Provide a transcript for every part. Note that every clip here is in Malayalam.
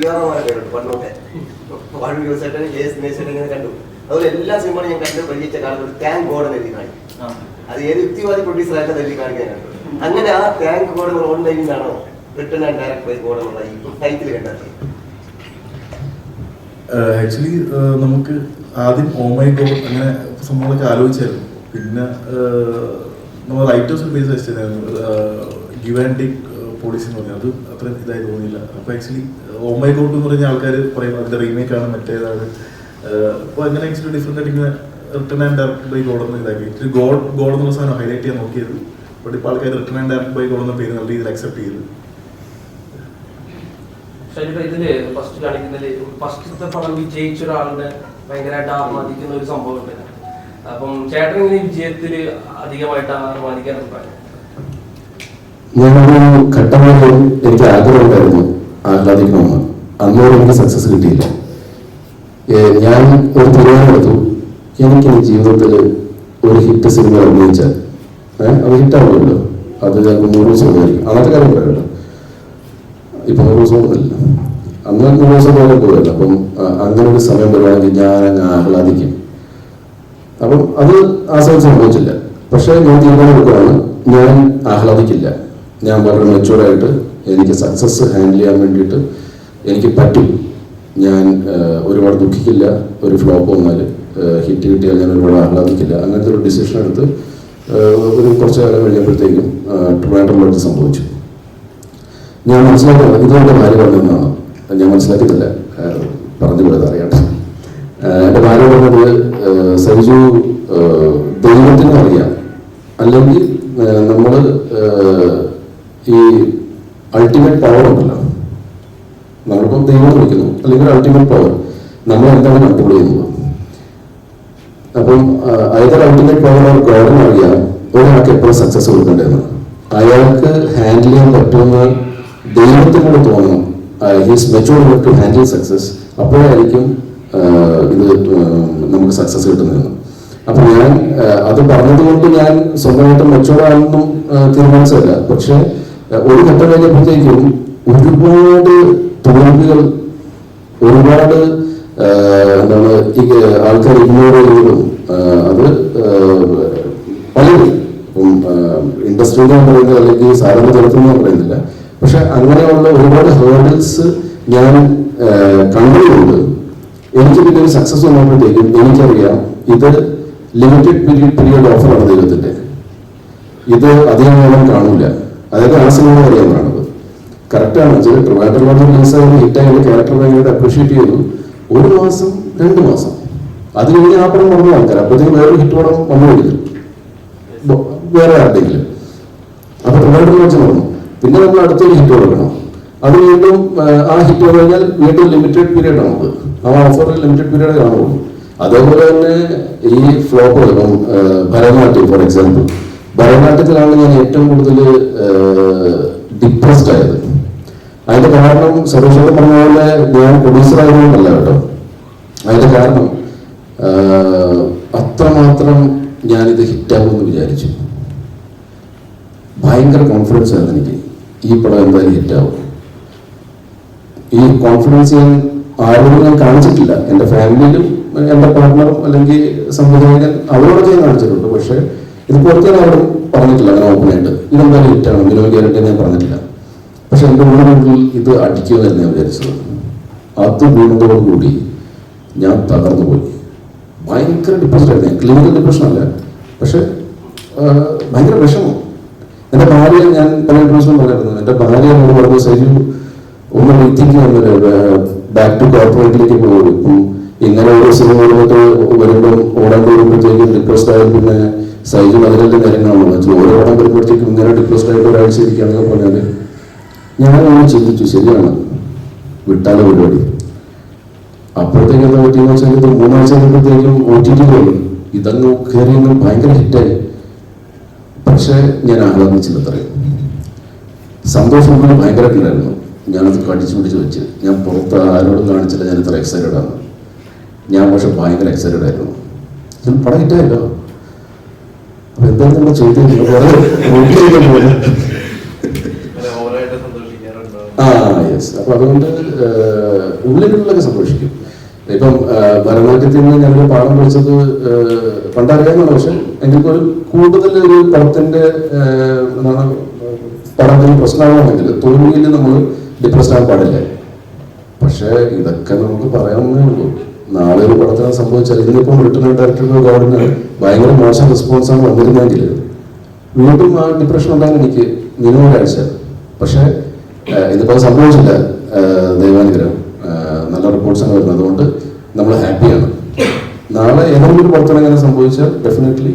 പിയാറോമാരെ പേരുണ്ട് പണ്ടൊക്കെ വാഴ യൂസേട്ടൻ കെ എസ് ദിനേശേട്ടൻ ഇങ്ങനെ കണ്ടു. അതുപോലെ എല്ലാ സിനിമകളും ഞാൻ കണ്ട് പരിചയിച്ച കാലത്ത് ഒരു താങ്ക് ഗോഡ് എഴുതി കാണിക്കും. അത് ഏത് യുക്തിവാദി പ്രൊഡ്യൂസർ ആയിട്ട് എഴുതി കാണിക്കാനാണ്. അങ്ങനെ ആ താങ്ക് ഗോഡ് ഓൺലൈനിൽ നിന്നാണോ return and direct by god എന്നുള്ള ഈ ടൈറ്റിൽ കണ്ടത്? ആക്ച്വലി നമുക്ക് ആദ്യം ഓമൈ ഗോഡ് അങ്ങനെ സംഭവങ്ങളൊക്കെ ആലോചിച്ചായിരുന്നു. പിന്നെ നമ്മൾ റൈറ്റേഴ്സ് ബേസ് വെച്ചിട്ടുണ്ടായിരുന്നു ഗിവ് ആൻഡ് ടേക്ക് പോളിസി എന്ന് പറഞ്ഞാൽ അത് അത്ര ഇതായി തോന്നിയില്ല. അപ്പോൾ ആക്ച്വലി ഓമൈ മൈ ഗോഡ് എന്ന് പറഞ്ഞ ആൾക്കാർ പറയും അതിന്റെ റീമേക്ക് ആണ് മറ്റേതാണ്. അപ്പോൾ അങ്ങനെ ആക്ച്വലി ഡിഫറെന്റ് ആയിട്ട് ഇങ്ങനെ return and direct by god എന്ന് ഇതാക്കി. ആക്ച്വലി ഗോഡ് ഗോഡ് എന്നുള്ള സാധനം ഹൈലൈറ്റ് ചെയ്യാൻ നോക്കിയത്. ബട്ട് ഇപ്പോൾ ആൾക്കാർ return and direct by god എന്ന പേര് നല്ല രീതിയിൽ അക്സെപ്റ്റ് ചെയ്തു. ഭയങ്കരമായിട്ട് ഒരു സംഭവം ഉണ്ട് അപ്പം ചേട്ടൻ ഇങ്ങനെ വിജയത്തിൽ അധികമായിട്ട് ആർമാദിക്കാറുണ്ട് ഞാനൊരു ഘട്ടം വരെ എനിക്ക് ആഗ്രഹം ഉണ്ടായിരുന്നു ആഹ്ലാദിക്കണമെന്ന്. അന്നോട് എനിക്ക് സക്സസ് കിട്ടിയില്ല. ഞാൻ ഒരു തീരുമാനമെടുത്തു എനിക്ക് എന്റെ ജീവിതത്തിൽ ഒരു ഹിറ്റ് സിനിമ അഭിനയിച്ചാൽ അത് ഹിറ്റാവുമല്ലോ അത് നൂറ് ദിവസം അന്നത്തെ കാര്യം പറയല്ലോ ഇപ്പൊ നൂറ് ദിവസം ഒന്നുമില്ല. അന്ന് നൂറ് ദിവസം പോലെ പോയല്ലോ. അപ്പം അങ്ങനെ ഒരു സമയം വരുവാണെങ്കിൽ ഞാൻ അങ്ങ് ആഹ്ലാദിക്കും. അപ്പം അത് ആ സമയം സംഭവിച്ചില്ല. പക്ഷേ ഞാൻ തീരുമാനമെടുക്കുകയാണ് ഞാൻ ആഹ്ലാദിക്കില്ല. ഞാൻ വളരെ മെച്ചൂർഡായിട്ട് എനിക്ക് സക്സസ് ഹാൻഡിൽ ചെയ്യാൻ വേണ്ടിയിട്ട് എനിക്ക് പറ്റും. ഞാൻ ഒരുപാട് ദുഃഖിക്കില്ല ഒരു ഫ്ലോപ്പ് വന്നാൽ ഹിറ്റ് കിട്ടിയാൽ ഞാൻ ഒരുപാട് ആഹ്ലാദിക്കില്ല. അങ്ങനത്തെ ഒരു ഡിസിഷൻ എടുത്ത് ഒരു കുറച്ച് കാലം കഴിഞ്ഞപ്പോഴത്തേക്കും ട്രിവാൻഡ്രമിലോട്ട് സംഭവിച്ചു. ഞാൻ മനസ്സിലാക്കുന്നത് ഇതുകൊണ്ട് ഭാര്യ പറഞ്ഞതെന്നാണ് ഞാൻ മനസ്സിലാക്കിയിട്ടില്ല പറഞ്ഞു പോയത് അറിയാട്ടെ ആ, എന്റെ ഭാര്യ പറഞ്ഞത് സരിജു ദൈവത്തിന് അറിയാം. അല്ലെങ്കിൽ നമ്മൾ ഈ അൾട്ടിമേറ്റ് പവർ ഉണ്ടല്ലോ. നമ്മളിപ്പം ദൈവം വിളിക്കുന്നു. അല്ലെങ്കിൽ അൾട്ടിമേറ്റ് പവർ നമ്മൾ എന്താണ് കൺട്രോൾ ചെയ്യുന്നത്? അപ്പം അതായത് അൾട്ടിമേറ്റ് പവർ ഓഫ് ഗോഡിന് അറിയാം. ഒരാൾക്ക് എപ്പോഴും സക്സസ് കൊടുക്കേണ്ടതെന്ന് അയാൾക്ക് ഹാൻഡിൽ ചെയ്യാൻ പറ്റുന്ന ദൈവത്തിനോട് തോന്നണം. ഹീസ് ടു ഹാൻഡിൽ സക്സസ് അപ്പോഴായിരിക്കും ഇത് നമുക്ക് സക്സസ് കിട്ടുന്നതെന്ന് അപ്പൊ ഞാൻ അത് പറഞ്ഞതുകൊണ്ട് ഞാൻ സ്വന്തമായിട്ട് മെച്ചൂർഡാണെന്നും തീരുമാനിച്ചതല്ല. പക്ഷെ ഒരു ഘട്ടം കഴിഞ്ഞപ്പോഴത്തേക്കും ഒരുപാട് തോൽവികൾ ഒരുപാട് എന്താണ് ഈ ആൾക്കാർ ഇഗ്നോർ ചെയ്തതും അത് പലരും ഇപ്പം ഇൻഡസ്ട്രി എന്ന് പറയുന്നത് അല്ലെങ്കിൽ സാധാരണ തലത്തിൽ ഞാൻ പറയുന്നില്ല. പക്ഷെ അങ്ങനെയുള്ള ഒരുപാട് ഹേർഡിൽസ് ഞാൻ കണ്ടതുകൊണ്ട് എനിക്ക് പിന്നെ ഒരു സക്സസ് വന്നപ്പോഴത്തേക്കും എനിക്കറിയാം ഇത് ലിമിറ്റഡ് പീരീഡ് പീരീഡ് ഓഫറാണ് ദൈവത്തിന്റെ ഇത് അധികം കാലം കാണൂല. അതായത് ആ സിനിമ കാണുന്നത് കറക്റ്റാണ് പ്രഭാകർ ട്രിവാൻഡ്രം റിലീസായി ഹിറ്റായിട്ട് ക്യാരക്ടർ ഭയങ്കരമായിട്ട് അപ്രീഷിയേറ്റ് ചെയ്തു ഒരു മാസം രണ്ട് മാസം. അത് കഴിഞ്ഞ് ആ പടം വന്നു ആൾക്കാർ. അപ്പോഴത്തേക്കും വേറൊരു ഹിറ്റ് പടം വന്നു ബ- വേറെ ആരുടെയെങ്കിലും അപ്പൊ പ്രഭാകർ വെച്ച് വന്നു പിന്നെ നമ്മൾ അടുത്തൊരു ഹിറ്റ് കൊടുക്കണം അത് വീണ്ടും ആ, ഹിറ്റ് വന്നു കഴിഞ്ഞാൽ വീണ്ടും ലിമിറ്റഡ് പീരീഡ് ആണ് ആ ഓഫറിൽ ലിമിറ്റഡ് പീരീഡ് കാണുള്ളൂ അതേപോലെ തന്നെ ഈ ഫ്ലോപ്പ് ഭരതനാട്യം ഫോർ എക്സാമ്പിൾ ഭരതനാട്യത്തിലാണ് ഞാൻ ഏറ്റവും കൂടുതൽ ഡിപ്രസ്ഡ് ആയത്. അതിന്റെ കാരണം സുരേഷ് പറഞ്ഞ പോലെ ഞാൻ പ്രൊഡ്യൂസർ ആയതുകൊണ്ടല്ല കേട്ടോ. അതിന്റെ കാരണം അത്രമാത്രം ഞാനിത് ഹിറ്റാകുമെന്ന് വിചാരിച്ചു. ഭയങ്കര കോൺഫിഡൻസ് ആയിരുന്നു എനിക്ക്. ഈ പടം എന്തായാലും ഹിറ്റാവും. ഈ കോൺഫിഡൻസ് ഞാൻ ആരോടും ഞാൻ കാണിച്ചിട്ടില്ല. എന്റെ ഫാമിലിയിലും എന്റെ പാർട്ട്ണറും അല്ലെങ്കിൽ സംവിധായകൻ അവരോടൊക്കെ ഞാൻ കാണിച്ചിട്ടുണ്ട്. പക്ഷേ ഇത് പുറത്തേ അവർ പറഞ്ഞിട്ടില്ല അങ്ങനെ ഓപ്പണായിട്ട്. ഇതെന്തായാലും ഹിറ്റാണ് മിനിമം ഗ്യാരണ്ടി ഞാൻ പറഞ്ഞിട്ടില്ല. പക്ഷെ എന്റെ ഉള്ളിനുള്ളിൽ ഇത് അടിക്കുമെന്ന് ഞാൻ വിചാരിച്ചത്. അത് വീണതോടുകൂടി ഞാൻ തകർന്നു പോയി. ഭയങ്കര ഡിപ്രഷൻ ആയിരുന്നു. ക്ലിനിക്കൽ ഡിപ്രഷൻ അല്ല. പക്ഷെ ഭയങ്കര വിഷമം. എന്റെ ഭാര്യ ഞാൻ പല ഡിപ്രഷനും പറയുന്നത് എന്റെ ഭാര്യ എന്നോട് പറഞ്ഞ സജു ഒന്ന് റീത്തിങ് ബാക്ക് ടു കോർപ്പറേറ്റിലേക്ക് പോകും ഇപ്പം ഇങ്ങനെ ഓരോ സിനിമ വരുമ്പോൾ വരുമ്പം ഓടാൻ പോകുമ്പോഴത്തേക്കും ഡിപ്രസ്ഡ് ആയാൽ പിന്നെ സൈജു അതിനെല്ലാം കാര്യങ്ങളാണ് വെച്ചാൽ ഓരോ പടം വരുമ്പോഴത്തേക്കും ഇങ്ങനെ ഡിപ്രസ്ഡ് ആയിട്ട് ഒരാഴ്ച ഇരിക്കുകയാണെന്ന് പറഞ്ഞാൽ ഞാൻ അങ്ങനെ ചിന്തിച്ചു ശരിയാണ്. വിട്ടാലോ പരിപാടി. അപ്പോഴത്തേക്കും എന്താ പറ്റിയെന്ന് വെച്ചാൽ ഇത് മൂന്നാഴ്ച കഴിയുമ്പോഴത്തേക്കും ഒ ടി ടി പോയി ഇതങ്ങ് കയറി ഭയങ്കര ഹിറ്റായി പക്ഷേ ഞാൻ ആഹ്ലാദിച്ചില്ല അത്രയും സന്തോഷം ഉള്ളിൽ ഭയങ്കരമായിട്ടുണ്ടായിരുന്നു ഞാനത് കടിച്ചു പിടിച്ച് വെച്ച്. ഞാൻ പുറത്ത് ആരോടും കാണിച്ചില്ല ഞാൻ ഇത്ര എക്സൈറ്റഡ് ആണ്. ഞാൻ പക്ഷെ ഭയങ്കര എക്സൈറ്റഡ് ആയിരുന്നു. ഞാൻ പടം ഹിറ്റായല്ലോ അപ്പൊ നമ്മൾ ആ യെസ് അപ്പൊ അതുകൊണ്ട് ഉള്ളിലുള്ളൊക്കെ സന്തോഷിക്കും. ഇപ്പം ഭരതനാട്യത്തിൽ നിന്ന് ഞാനൊരു പാഠം പഠിച്ചത് ആ, പണ്ടറിയാവുന്നതാണ്. പക്ഷെ എങ്കിൽ പോലും കൂടുതൽ ഒരു പടത്തിന്റെ എന്താണ് പടത്തിന് പ്രശ്നമാണെങ്കിൽ തോൽവിയിൽ നമ്മൾ ഡിപ്രസ്ഡ് ആകാൻ പാടില്ല. പക്ഷേ ഇതൊക്കെ നമുക്ക് പറയാവുന്നേ ഉള്ളൂ. നാളെ ഒരു പടത്തിന് സംഭവിച്ചാൽ ഇതിനിപ്പം റിട്ടേൺ ഡയറക്ടറുടെ ഗവൺമെന്റ് ഭയങ്കര മോശം റെസ്പോൺസാണ് വന്നിരുന്നെങ്കിൽ. വീണ്ടും ആ ഡിപ്രഷൻ ഉണ്ടാകാൻ എനിക്ക് മിനിമം ഒരാഴ്ച പക്ഷേ ഇന്നിപ്പോൾ അത് സംഭവിച്ചില്ല. ദൈവാനുഗ്രഹം. നല്ല റിപ്പോർട്ട്സാണ് വരുന്നത്. അതുകൊണ്ട് നമ്മൾ ഹാപ്പിയാണ് നാളെ ഏതെങ്കിലും ഒരു പ്രവർത്തനം അങ്ങനെ സംഭവിച്ചാൽ ഡെഫിനറ്റ്ലി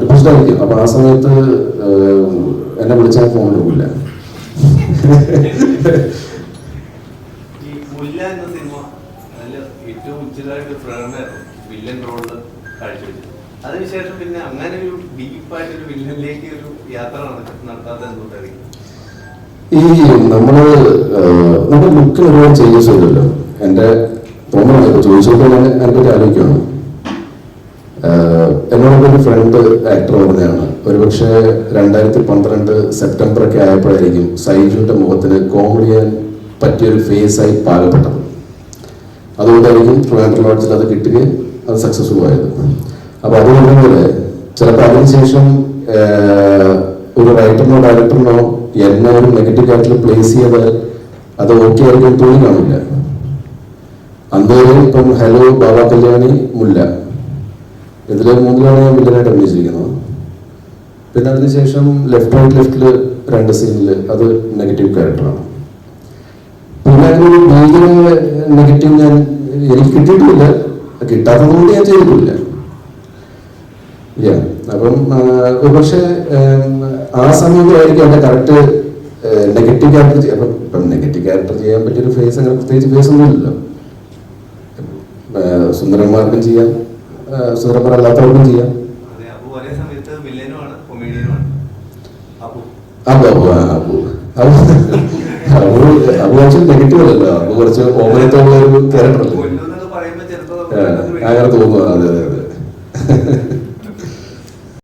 ഡിപ്രഷൻ ആയിരിക്കും. അപ്പോൾ ആ സമയത്ത് എന്നെ വിളിച്ചാൽ ഫോൺ എടുക്കില്ല ഈ മുല്ല എന്ന അതിൽ ഏറ്റവും കാഴ്ചവെച്ചത്. അതിനുശേഷം പിന്നെ അങ്ങനെ ഒരു ഡീപ്പായിട്ടൊരു വില്ലനിലേക്ക് ഒരു യാത്ര നടത്താതെ എന്തുകൊണ്ടായിരിക്കും? ഈ നമ്മൾ നമ്മുടെ ലുക്കിന് ഒരുപാട് ചേഞ്ചസ് വരുമല്ലോ. എന്റെ തോന്നുന്നു ചോദിച്ചപ്പോൾ ഞാൻ ആലോചിക്കുകയാണ്. എന്നോട് ഒരു ഫ്രണ്ട് ആക്ടർ പറഞ്ഞതാണ് ഒരുപക്ഷെ രണ്ടായിരത്തി പന്ത്രണ്ട് സെപ്റ്റംബർ ഒക്കെ ആയപ്പോഴായിരിക്കും സൈജുവിന്റെ മുഖത്തിന് കോമഡി ചെയ്യാൻ പറ്റിയൊരു ഫേസ് ആയി പാകപ്പെട്ടത്. അതുകൊണ്ടായിരിക്കും ട്രിവാൻഡ്രം ലോഡ്ജിൽ അത് കിട്ടുകയും അത് സക്സസ്ഫുൾ ആയത് അപ്പൊ അതുകൊണ്ടെങ്കിൽ ചിലപ്പോൾ അതിനുശേഷം ഒരു റൈറ്ററിനോ ഡയറക്ടറിനോ എന്നെ ഒരു നെഗറ്റീവ് ക്യാരക്ടറിൽ പ്ലേസ് ചെയ്ത് അത് ഓക്കെ ആയിരിക്കും തോന്നി കാണില്ല. അന്തേലും ഇപ്പം ഹലോ ബാബ കല്യാണി മുല്ല ഇതിലെ മൂന്നിലാണ് ഞാൻ വില്ലനായിട്ട് അഭിനയിച്ചിരിക്കുന്നത് പിന്നെ അതിനുശേഷം ലെഫ്റ്റ് റൈറ്റ് ലെഫ്റ്റിൽ രണ്ട് സീനിൽ അത് നെഗറ്റീവ് ക്യാരക്ടറാണ് പിന്നെ അതിനൊരു ഒരു ഭീകര നെഗറ്റീവ് ഞാൻ എനിക്ക് കിട്ടിയിട്ടില്ല. കിട്ടാത്തത് കൊണ്ട് ഞാൻ ചെയ്തിട്ടില്ല. അപ്പം പക്ഷേ ആ സമയത്തായിരിക്കും എന്റെ കറക്റ്റ് നെഗറ്റീവ് ക്യാരക്ടർ ചെയ്യാം ഇപ്പം നെഗറ്റീവ് ക്യാരക്ടർ ചെയ്യാൻ പറ്റിയൊരു ഫേസ് അങ്ങനെ പ്രത്യേകിച്ച് ഫേസ് ഒന്നുമില്ലല്ലോ സുന്ദരന്മാർക്കും ചെയ്യാം. സുന്ദരന്മാരല്ലാത്തവർക്കും സുന്ദരന്മാർ അല്ലാത്തവർക്കും ചെയ്യാം അപ്പൊ. അപ്പൊ അപ്പൊ. അപ്പൊ അപ്പൊ നെഗറ്റീവ് അല്ലല്ലോ. അപ്പൊ കുറച്ച് ഓമനത്തുള്ള ഒരു ക്യാരക്ടർ അല്ലേ? അങ്ങനെ തോന്നുന്നു അതെ അതെ അതെ.